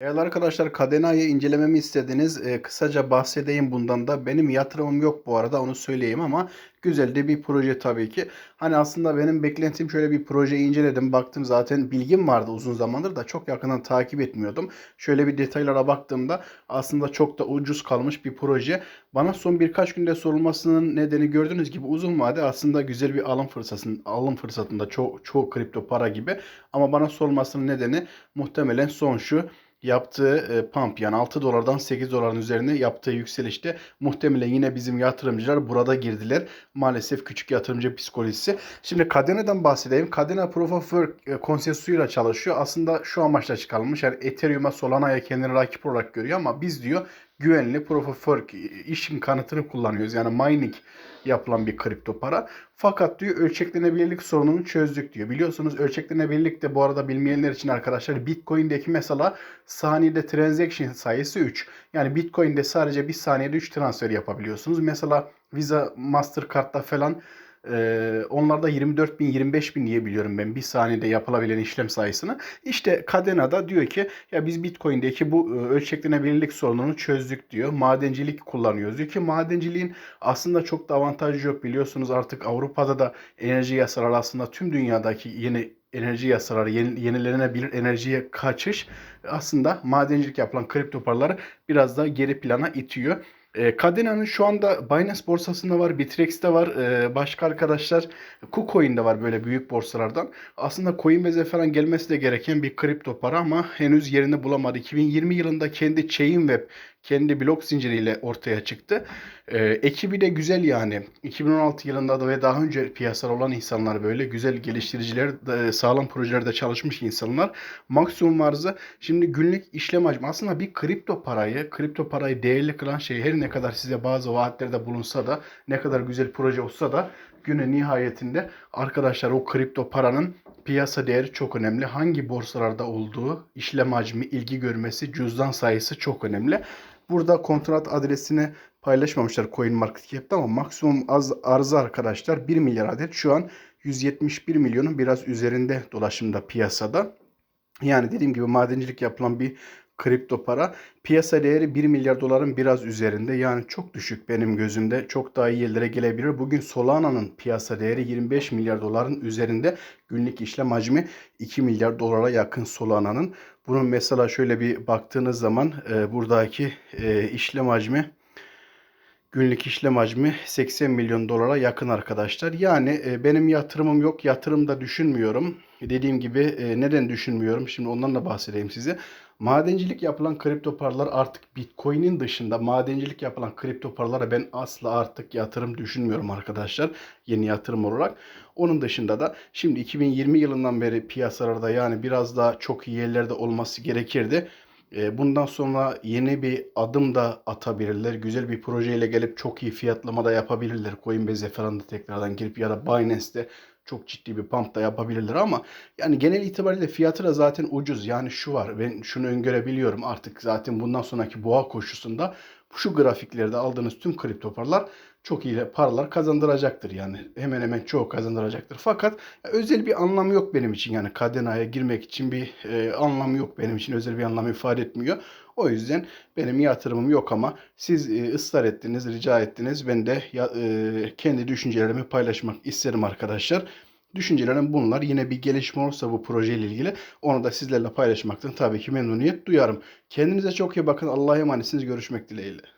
Değerli arkadaşlar Cadena'yı incelememi istediniz. Ee, kısaca bahsedeyim bundan da. Benim yatırımım yok bu arada onu söyleyeyim ama güzel de bir proje tabii ki. Hani aslında benim beklentim şöyle bir projeyi inceledim. Baktım zaten bilgim vardı uzun zamandır da çok yakından takip etmiyordum. Şöyle bir detaylara baktığımda aslında çok da ucuz kalmış bir proje. Bana son birkaç günde sorulmasının nedeni gördüğünüz gibi uzun vade aslında güzel bir alım fırsatın alım fırsatında çoğu, çoğu kripto para gibi. Ama bana sorulmasının nedeni muhtemelen son şu yaptığı e, pump yani 6 dolardan 8 doların üzerine yaptığı yükselişte muhtemelen yine bizim yatırımcılar burada girdiler. Maalesef küçük yatırımcı psikolojisi. Şimdi Cadena'dan bahsedeyim. Cadena Proof of Work e, konsensüsüyle çalışıyor. Aslında şu amaçla çıkarılmış. Yani Ethereum'a Solana'ya kendini rakip olarak görüyor ama biz diyor güvenli Proof of Work işin kanıtını kullanıyoruz. Yani mining yapılan bir kripto para. Fakat diyor ölçeklenebilirlik sorununu çözdük diyor. Biliyorsunuz ölçeklenebilirlik de bu arada bilmeyenler için arkadaşlar Bitcoin'deki mesela saniyede transaction sayısı 3. Yani Bitcoin'de sadece bir saniyede 3 transfer yapabiliyorsunuz. Mesela Visa, Mastercard'da falan ee, onlarda 24 bin 25 bin diye biliyorum ben bir saniyede yapılabilen işlem sayısını. İşte Cadena'da diyor ki ya biz Bitcoin'deki bu ölçeklenebilirlik sorununu çözdük diyor. Madencilik kullanıyoruz diyor ki madenciliğin aslında çok da avantajı yok biliyorsunuz artık Avrupa'da da enerji yasaları aslında tüm dünyadaki yeni enerji yasaları, yeni, yenilenebilir enerjiye kaçış aslında madencilik yapılan kripto paraları biraz da geri plana itiyor. E, Cadena'nın şu anda Binance borsasında var, Bitrex'te var, e, başka arkadaşlar KuCoin'de var böyle büyük borsalardan. Aslında Coinbase'e falan gelmesi de gereken bir kripto para ama henüz yerini bulamadı. 2020 yılında kendi Chainweb, kendi blok zinciriyle ortaya çıktı. E, ekibi de güzel yani. 2016 yılında da ve daha önce piyasada olan insanlar böyle güzel geliştiriciler, sağlam projelerde çalışmış insanlar. Maksimum arzı şimdi günlük işlem hacmi aslında bir kripto parayı, kripto parayı değerli kılan şey her ne kadar size bazı vaatlerde bulunsa da ne kadar güzel proje olsa da günün nihayetinde arkadaşlar o kripto paranın piyasa değeri çok önemli. Hangi borsalarda olduğu, işlem hacmi, ilgi görmesi, cüzdan sayısı çok önemli. Burada kontrat adresini paylaşmamışlar CoinMarketCap'te ama maksimum az arzı arkadaşlar 1 milyar adet. Şu an 171 milyonun biraz üzerinde dolaşımda piyasada. Yani dediğim gibi madencilik yapılan bir kripto para. Piyasa değeri 1 milyar doların biraz üzerinde. Yani çok düşük benim gözümde. Çok daha iyi yerlere gelebilir. Bugün Solana'nın piyasa değeri 25 milyar doların üzerinde. Günlük işlem hacmi 2 milyar dolara yakın Solana'nın. Bunun mesela şöyle bir baktığınız zaman e, buradaki e, işlem hacmi Günlük işlem hacmi 80 milyon dolara yakın arkadaşlar. Yani e, benim yatırımım yok. Yatırım da düşünmüyorum. Dediğim gibi e, neden düşünmüyorum? Şimdi ondan da bahsedeyim size. Madencilik yapılan kripto paralar artık Bitcoin'in dışında madencilik yapılan kripto paralara ben asla artık yatırım düşünmüyorum arkadaşlar. Yeni yatırım olarak. Onun dışında da şimdi 2020 yılından beri piyasalarda yani biraz daha çok iyi yerlerde olması gerekirdi. E, bundan sonra yeni bir adım da atabilirler. Güzel bir projeyle gelip çok iyi fiyatlama da yapabilirler. Coinbase'e falan da tekrardan girip ya da Binance'te çok ciddi bir pump da yapabilirler ama yani genel itibariyle fiyatı da zaten ucuz. Yani şu var ben şunu öngörebiliyorum artık zaten bundan sonraki boğa koşusunda şu grafiklerde aldığınız tüm kripto paralar çok iyi paralar kazandıracaktır yani. Hemen hemen çoğu kazandıracaktır. Fakat özel bir anlamı yok benim için yani Cadena'ya girmek için bir e, anlamı yok benim için. Özel bir anlam ifade etmiyor. O yüzden benim yatırımım yok ama siz e, ısrar ettiniz, rica ettiniz. Ben de ya, e, kendi düşüncelerimi paylaşmak isterim arkadaşlar. Düşüncelerim bunlar. Yine bir gelişme olursa bu projeyle ilgili onu da sizlerle paylaşmaktan tabii ki memnuniyet duyarım. Kendinize çok iyi bakın. Allah'a emanetsiniz. Görüşmek dileğiyle.